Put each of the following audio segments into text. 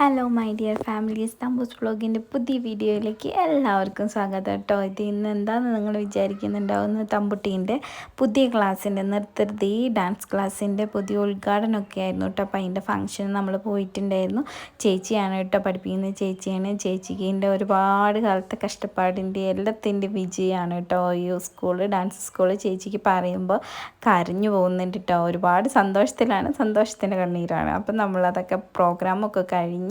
Hello my dear families Thampoos വ്ളോഗിന്റെ പുതിയ വീഡിയോയിലേക്ക് എല്ലാവർക്കും സ്വാഗതം കേട്ടോ ഇത് ഇന്ന് എന്താണെന്ന് നിങ്ങൾ വിചാരിക്കുന്നുണ്ടാവുന്ന? തമ്പുട്ടീന്റെ പുതിയ ക്ലാസ്സിന്റെ നൃത്തൃതി ഡാൻസ് ക്ലാസ്സിന്റെ പുതിയ ഉദ്ഘാടനമൊക്കെ ആയിരുന്നു കേട്ടോ അപ്പോൾ അതിന്റെ ഫംഗ്ഷൻ നമ്മൾ പോയിട്ടുണ്ടായിരുന്നു. ചേച്ചിയാണ് കേട്ടോ പഠിപ്പിക്കുന്ന ചേച്ചിയാണ് ചേച്ചിക്കിന്റെ ഒരുപാട് കാലത്തെ കഷ്ടപ്പാടിന്റെ എല്ലാത്തിന്റെ വിജയമാണ് കേട്ടോ ഈ സ്കൂൾ ഡാൻസ് സ്കൂൾ ചേച്ചിക്ക് പറയുമ്പോൾ കരഞ്ഞു പോകുന്നുണ്ട് കേട്ടോ ഒരുപാട് സന്തോഷത്തിലാണ് സന്തോഷത്തിന്റെ കണ്ണീരാണ്. അപ്പം നമ്മളതൊക്കെ പ്രോഗ്രാമൊക്കെ കഴിഞ്ഞ്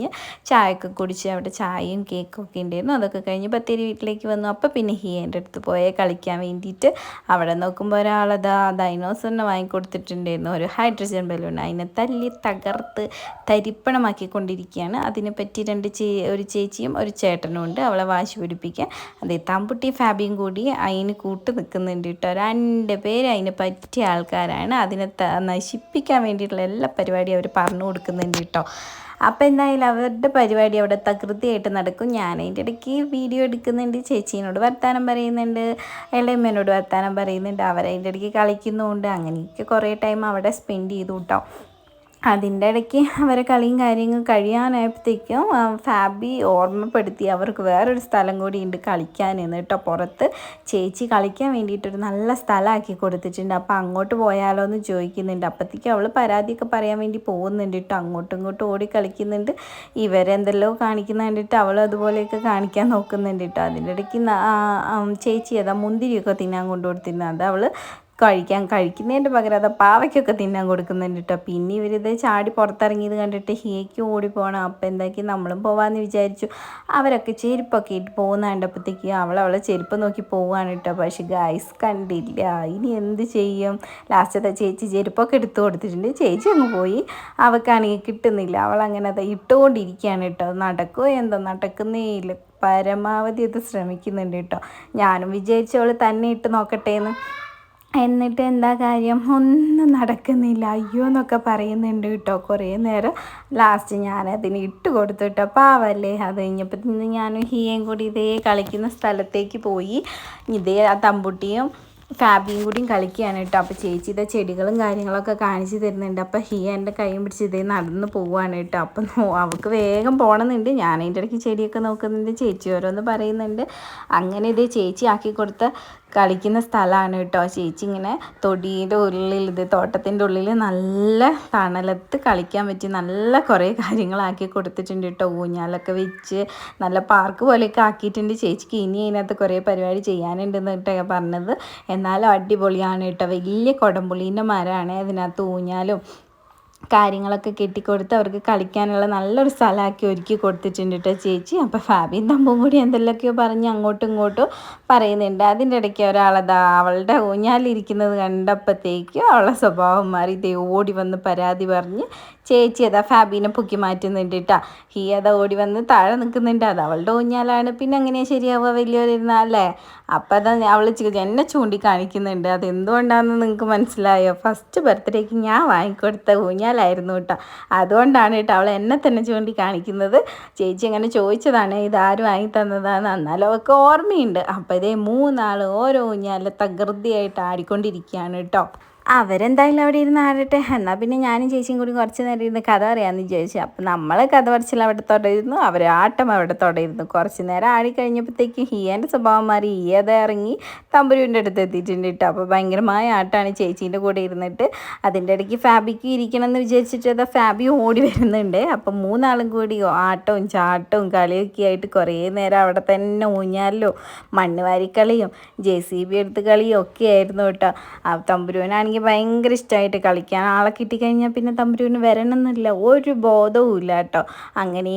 ചായയൊക്കെ കുടിച്ച് അവിടെ ചായയും കേക്കും ഒക്കെ ഉണ്ടായിരുന്നു. അതൊക്കെ കഴിഞ്ഞ് ബത്തേരി വീട്ടിലേക്ക് വന്നു. അപ്പോൾ പിന്നെ ഹിയേന്റെ അടുത്ത് പോയേ കളിക്കാൻ വേണ്ടിയിട്ട് അവിടെ നോക്കുമ്പോൾ ഒരാളതാ ഡൈനോസറിനെ വാങ്ങിക്കൊടുത്തിട്ടുണ്ടായിരുന്നു. ഒരു ഹൈഡ്രജൻ ബലൂൺ അതിനെ തല്ലി തകർത്ത് തരിപ്പണമാക്കി തരിപ്പണമാക്കിക്കൊണ്ടിരിക്കുകയാണ്. അതിനെപ്പറ്റി രണ്ട് ചേ ഒരു ചേച്ചിയും ഒരു ചേട്ടനും ഉണ്ട്. അവളെ വാശി പിടിപ്പിക്കാൻ. അതെ തമ്പുട്ടി ഫാബിയും കൂടി അതിന് കൂട്ട് നിൽക്കുന്നുണ്ട് കേട്ടോ. രണ്ട് പേര് അതിന് പറ്റിയ ആൾക്കാരാണ്. അതിനെ നശിപ്പിക്കാൻ വേണ്ടിയിട്ടുള്ള എല്ലാ പരിപാടിയും അവർ പറഞ്ഞു കൊടുക്കുന്നുണ്ട് കേട്ടോ. അപ്പോൾ എന്തായാലും അവരുടെ പരിപാടി അവിടെ തകൃതിയായിട്ട് നടക്കും. ഞാൻ അതിന്റെ ഇടയ്ക്ക് വീഡിയോ എടുക്കുന്നുണ്ട്. ചേച്ചീനോട് വർത്താനം പറയുന്നുണ്ട്. ഇളയമ്മേനോട് വർത്താനം പറയുന്നുണ്ട്. അവരതിന്റെ ഇടയ്ക്ക് കളിക്കുന്നുമുണ്ട് അങ്ങനെയൊക്കെ കുറേ ടൈം അവിടെ സ്പെൻഡ് ചെയ്തു കേട്ടോ അതിന്റെ ഇടയ്ക്ക് അവരെ കളിയും കാര്യങ്ങളും കഴിയാനായപ്പോഴത്തേക്കും ഫാബി ഓർമ്മപ്പെടുത്തി അവർക്ക് വേറൊരു സ്ഥലം കൂടി ഉണ്ട് കളിക്കാനെന്ന് കേട്ടോ. പുറത്ത് ചേച്ചി കളിക്കാൻ വേണ്ടിയിട്ടൊരു നല്ല സ്ഥലമാക്കി കൊടുത്തിട്ടുണ്ട്. അപ്പോൾ അങ്ങോട്ട് പോയാലോ എന്ന് ചോദിക്കുന്നുണ്ട്. അപ്പോഴത്തേക്കും അവൾ പരാതിയൊക്കെ പറയാൻ വേണ്ടി പോകുന്നുണ്ട് കേട്ടോ. അങ്ങോട്ടും ഇങ്ങോട്ടും ഓടി കളിക്കുന്നുണ്ട്. ഇവരെന്തെല്ലോ കാണിക്കുന്ന കണ്ടിട്ട് അവൾ അതുപോലെയൊക്കെ കാണിക്കാൻ നോക്കുന്നുണ്ട് കേട്ടോ. അതിന്റെ ഇടയ്ക്ക് ചേച്ചി അതാ മുന്തിരിയൊക്കെ തിന്നാൻ കൊണ്ടുകൊടുത്തിരുന്നത്. അത് അവൾ കഴിക്കാൻ കഴിക്കുന്നതിന്റെ പകരം അത് പാവയ്ക്കൊക്കെ തിന്നാൻ കൊടുക്കുന്നുണ്ട് കേട്ടോ പിന്നെ ഇവരിത് ചാടി പുറത്തിറങ്ങിയത് കണ്ടിട്ട് ഹിയയ്ക്ക് ഓടി പോകണം അപ്പം എന്താക്കി? നമ്മളും പോവാമെന്ന് വിചാരിച്ചു. അവരൊക്കെ ചെരുപ്പൊക്കെ ഇട്ട് പോകുന്ന കണ്ടപ്പോഴത്തേക്ക് അവളവളെ അവളെ ചെരുപ്പ് നോക്കി പോവാണ് കേട്ടോ പക്ഷെ ഗൈസ് കണ്ടില്ല. ഇനി എന്ത് ചെയ്യും? ലാസ്റ്റത്തെ ചേച്ചി ചെരുപ്പൊക്കെ എടുത്തു കൊടുത്തിട്ടുണ്ട്. ചേച്ചി അങ്ങ് പോയി. അവൾക്കാണെങ്കിൽ കിട്ടുന്നില്ല. അവൾ അങ്ങനെ അത് ഇട്ടുകൊണ്ടിരിക്കുകയാണ് കേട്ടോ നടക്കുമോ എന്തോ? നടക്കുന്നേ ഇല്ല. പരമാവധി അത് ശ്രമിക്കുന്നുണ്ട് കേട്ടോ ഞാനും വിചാരിച്ചവൾ തന്നെ ഇട്ട് നോക്കട്ടെ എന്ന് എന്നിട്ട് എന്താ കാര്യം? ഒന്നും നടക്കുന്നില്ല. അയ്യോ എന്നൊക്കെ പറയുന്നുണ്ട് കേട്ടോ. കുറേ നേരം ലാസ്റ്റ് ഞാൻ അതിന് ഇട്ട് കൊടുത്തു കേട്ടോ. പാവല്ലേ അത് കഴിഞ്ഞപ്പോൾ ഞാനും ഹിയയും കൂടി ഇതേ കളിക്കുന്ന സ്ഥലത്തേക്ക് പോയി. ഇതേ ആ തമ്പുട്ടിയും ഫാബിയും കൂടിയും കളിക്കുകയാണ് കേട്ടോ. അപ്പോൾ ചേച്ചി ഇതേ ചെടികളും കാര്യങ്ങളൊക്കെ കാണിച്ചു തരുന്നുണ്ട്. അപ്പോൾ ഹിയ എന്റെ കൈയും പിടിച്ച് ഇതേ നടന്ന് പോവുകയാണ് കേട്ടോ. അപ്പം അവൾക്ക് വേഗം പോകണമെന്നുണ്ട് ഞാൻ അതിന്റെ ഇടയ്ക്ക് ചെടിയൊക്കെ നോക്കുന്നുണ്ട്. ചേച്ചി ഓരോന്ന് പറയുന്നുണ്ട്. അങ്ങനെ ഇതേ ചേച്ചി ആക്കി കൊടുത്ത കളിക്കുന്ന സ്ഥലമാണ് കേട്ടോ. ചേച്ചി ഇങ്ങനെ തൊടിയുടെ ഉള്ളിൽ ഇത് തോട്ടത്തിന്റെ ഉള്ളിൽ നല്ല തണലത്ത് കളിക്കാൻ പറ്റി നല്ല കുറേ കാര്യങ്ങളാക്കി കൊടുത്തിട്ടുണ്ട് കേട്ടോ. ഊഞ്ഞാലൊക്കെ വെച്ച് നല്ല പാർക്ക് പോലെയൊക്കെ ആക്കിയിട്ടുണ്ട്. ചേച്ചിക്ക് ഇനി അതിനകത്ത് കുറേ പരിപാടി ചെയ്യാനുണ്ടെന്ന് കേട്ടോ പറഞ്ഞത്. എന്നാലും അടിപൊളിയാണ് കേട്ടോ. വലിയ കുടംപുളീന്റെ മരമാണ്. അതിനകത്ത് ഊഞ്ഞാലും കാര്യങ്ങളൊക്കെ കെട്ടിക്കൊടുത്ത് അവർക്ക് കളിക്കാനുള്ള നല്ലൊരു സ്ഥലമാക്കി ഒരുക്കി കൊടുത്തിട്ടുണ്ട് കേട്ടോ ചേച്ചി. അപ്പോൾ ഫാബിയും തമ്പും കൂടി എന്തെല്ലാമൊക്കെയോ പറഞ്ഞ് അങ്ങോട്ടും ഇങ്ങോട്ടും പറയുന്നുണ്ട്. അതിന്റെ ഇടയ്ക്ക് ഒരാളതാ അവളുടെ ഊഞ്ഞാലിരിക്കുന്നത് കണ്ടപ്പോഴത്തേക്കും അവളെ സ്വഭാവം മാറി. ദേ ഓടി വന്ന് പരാതി പറഞ്ഞ് ചേച്ചി അതാ ഫാബീനെ പൊക്കി മാറ്റുന്നുണ്ട് കേട്ടോ ഹീ അതാ ഓടി വന്ന് താഴെ നിൽക്കുന്നുണ്ട്. അത് അവളുടെ ഊഞ്ഞാലാണ്. പിന്നെ എങ്ങനെയാണ് ശരിയാവുക വലിയവരിരുന്നല്ലേ അപ്പം അതാ അവൾ എന്നെ ചൂണ്ടിക്കാണിക്കുന്നുണ്ട്. അത് എന്തുകൊണ്ടാണെന്ന് നിങ്ങൾക്ക് മനസ്സിലായോ? ഫസ്റ്റ് ബർത്ത്ഡേക്ക് ഞാൻ വാങ്ങിക്കൊടുത്ത ഊഞ്ഞാലായിരുന്നു കേട്ടോ. അതുകൊണ്ടാണ് കേട്ടോ അവൾ എന്നെ തന്നെ ചൂണ്ടിക്കാണിക്കുന്നത്. ചേച്ചി അങ്ങനെ ചോദിച്ചതാണ് ഇതാരും വാങ്ങി തന്നതാണ് എന്നാലും അവൾക്ക് ഓർമ്മയുണ്ട്. അപ്പോൾ ഇതേ മൂന്നാൾ ഓരോ ഊഞ്ഞാൽ തകൃതിയായിട്ട് ആടിക്കൊണ്ടിരിക്കുകയാണ് കേട്ടോ. അവരെന്തായാലും അവിടെ ഇരുന്ന് ആടട്ടെ. എന്നാൽ പിന്നെ ഞാനും ചേച്ചിയും കൂടി കുറച്ച് നേരം ഇരുന്ന് കഥ പറയാമെന്ന് വിചാരിച്ചു. അപ്പം നമ്മൾ കഥ പറച്ചിൽ അവിടെ തുടരുന്നു. അവർ ആട്ടം അവിടെ തുടരുന്നു. കുറച്ച് നേരം ആടി കഴിഞ്ഞപ്പോഴത്തേക്ക് ഹിയേന്റെ സ്വഭാവം മാറി ഹിയത് ഇറങ്ങി തമ്പുരുവിന്റെ അടുത്ത് എത്തിയിട്ടുണ്ട് കേട്ടോ. അപ്പോൾ ഭയങ്കരമായ ആട്ടാണ് ചേച്ചീന്റെ കൂടെ ഇരുന്നിട്ട്. അതിന്റെ ഇടയ്ക്ക് ഫാബിക്ക് ഇരിക്കണം എന്ന് വിചാരിച്ചിട്ട് അതാ ഫാബി ഓടി വരുന്നുണ്ട്. അപ്പം മൂന്നാളും കൂടി ആട്ടവും ചാട്ടവും കളിയൊക്കെ ആയിട്ട് കുറേ നേരം അവിടെ തന്നെ ഊഞ്ഞാലോ മണ്ണ് വാരിക്കളിയും ജെ സി ബി എടുത്ത് കളിയും ഒക്കെ ആയിരുന്നു കേട്ടോ. ആ തമ്പുരുവനാണെങ്കിൽ ഭയങ്കര ഇഷ്ടമായിട്ട് കളിക്കാൻ. ആളെ കിട്ടിക്കഴിഞ്ഞാൽ പിന്നെ തമ്പുരുവിന് വരണമെന്നില്ല. ഒരു ബോധവും ഇല്ല കേട്ടോ. അങ്ങനെ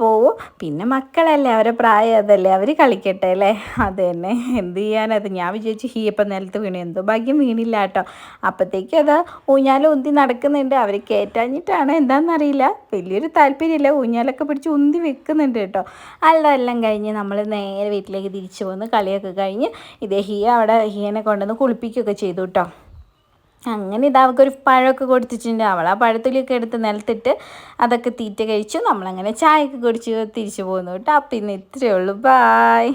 പോവും. പിന്നെ മക്കളല്ലേ അവരെ പ്രായം അതല്ലേ. അവർ കളിക്കട്ടെ അല്ലേ? അത് തന്നെ. എന്ത് ചെയ്യാനത്? ഞാൻ വിചാരിച്ചു ഹീ ഇപ്പം നിലത്ത് വീണു. എന്തോ ഭാഗ്യം വീണില്ല കേട്ടോ. അപ്പോഴത്തേക്കും അത് ഊഞ്ഞാൽ ഉന്തി നടക്കുന്നുണ്ട്. അവർ കയറ്റാഞ്ഞിട്ടാണ് എന്താണെന്നറിയില്ല വലിയൊരു താല്പര്യമില്ല. ഊഞ്ഞാലൊക്കെ പിടിച്ച് ഉന്തി വെക്കുന്നുണ്ട് കേട്ടോ. അല്ല എല്ലാം കഴിഞ്ഞ് നമ്മൾ നേരെ വീട്ടിലേക്ക് തിരിച്ചു വന്ന് കളിയൊക്കെ കഴിഞ്ഞ് ഇതേ ഹീ അവിടെ ഹിയനെ കൊണ്ടുവന്ന് കുളിപ്പിക്കുകയൊക്കെ ചെയ്തു കേട്ടോ. അങ്ങനെ ഇത് അവൾക്കൊരു പഴമൊക്കെ കൊടുത്തിട്ടുണ്ട്. അവൾ ആ പഴത്തുള്ളിയൊക്കെ എടുത്ത് നിലത്തിട്ട് അതൊക്കെ തീറ്റ കഴിച്ചു നമ്മളങ്ങനെ ചായയൊക്കെ കുടിച്ച് തിരിച്ചു പോകുന്നു കേട്ടോ. അപ്പം ഇന്ന് ഇത്രയേ ഉള്ളൂ. ബായ്